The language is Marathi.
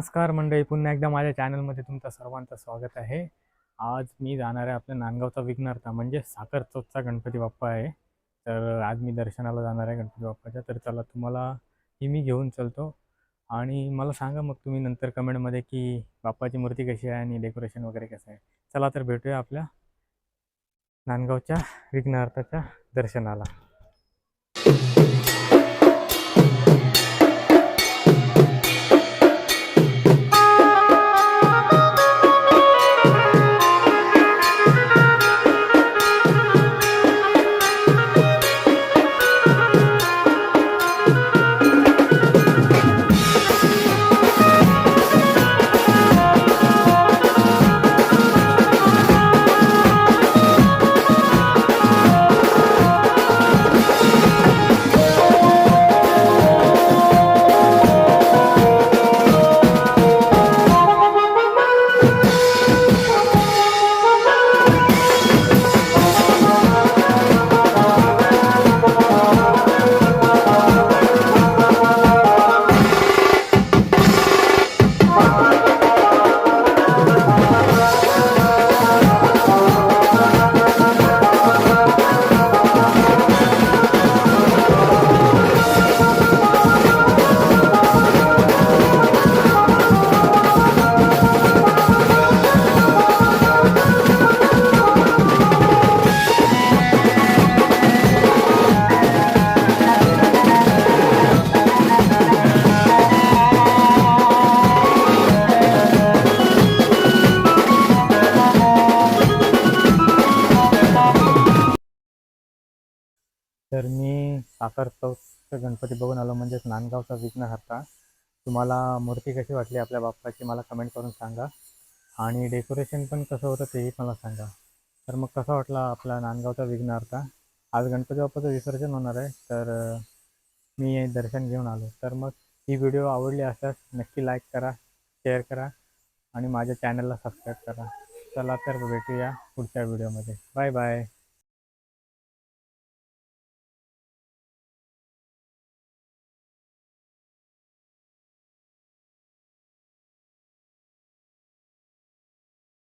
नमस्कार मंडळी पुन्हा एकदा माझ्या चॅनलमध्ये तुमचं सर्वांचं स्वागत आहे. आज मी जाणार आहे आपल्या नांदगावचा विघ्नहर्ता म्हणजे साखर चौथचा गणपती बाप्पा आहे. तर आज मी दर्शनाला जाणार आहे गणपती बाप्पाच्या. तर चला तुम्हाला ही मी घेऊन चलतो. आणि मला सांगा मग तुम्ही नंतर कमेंटमध्ये की बाप्पाची मूर्ती कशी आहे आणि डेकोरेशन वगैरे कसं आहे. चला तर भेटूया आपल्या नांदगावच्या विघ्नार्थाच्या दर्शनाला. तर मी साखर चौथचं गणपती बघून आलो म्हणजेच नांदगावचा विघ्नहर्ता. तुम्हाला मूर्ती कशी वाटली आपल्या बाप्पाची मला कमेंट करून सांगा. आणि डेकोरेशन पण कसं होतं तेही मला सांगा. तर मग कसा वाटला आपला नांदगावचा विघ्नहर्ता? आज गणपती बाप्पाचं विसर्जन होणार आहे तर मी दर्शन घेऊन आलो. तर मग ही व्हिडिओ आवडली असल्यास नक्की लाईक करा शेअर करा आणि माझ्या चॅनलला सबस्क्राईब करा. चला तर भेटूया पुढच्या व्हिडिओमध्ये बाय बाय